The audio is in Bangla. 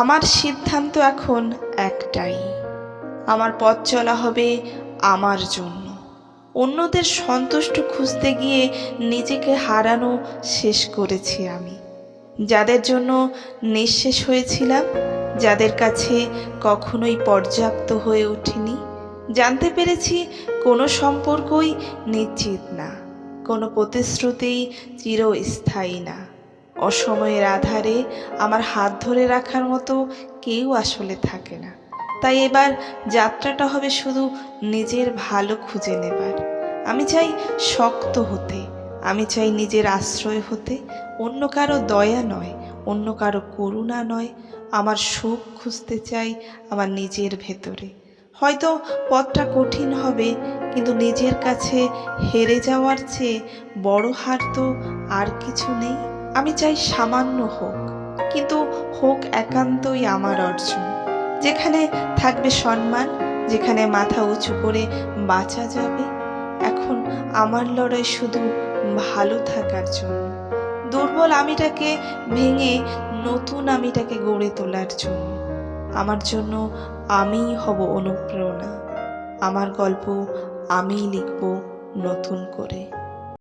আমার সিদ্ধান্ত এখন একটাই। আমার পথ চলা হবে আমার জন্য। অন্যদের সন্তুষ্ট খুঁজতে গিয়ে নিজেকে হারানো শেষ করেছি আমি। যাদের জন্য নিঃশেষ হয়েছিলাম, যাদের কাছে কখনোই পর্যাপ্ত হয়ে ওঠেনি জানতে পেরেছি কোনো সম্পর্কই নিশ্চিত না, কোনো প্রতিশ্রুতিই চিরস্থায়ী না। অসময়ের আধারে আমার হাত ধরে রাখার মতো কেউ আসলে থাকে না। তাই এবার যাত্রাটা হবে শুধু নিজের ভালো খুঁজে নেবার। আমি চাই শক্ত হতে, আমি চাই নিজের আশ্রয় হতে, অন্য কারও দয়া নয়, অন্য কারও করুণা নয়, আমার সুখ খুঁজতে চাই আমার নিজের ভেতরে। হয়তো পথটা কঠিন হবে, কিন্তু নিজের কাছে হেরে যাওয়ার চেয়ে বড় হার তো আর কিছু নেই। আমি চাই সামান্য হোক, কিন্তু হোক একান্তই আমার অর্জন, যেখানে থাকবে সম্মান, যেখানে মাথা উঁচু করে বাঁচা যাবে। এখন আমার লড়াই শুধু ভালো থাকার জন্য। দুর্বল আমিটাকে ভেঙে নতুন আমিটাকে গড়ে তোলার জন্য। আমার জন্য আমিই হব অনুপ্রেরণা। আমার গল্প আমিই লিখব নতুন করে।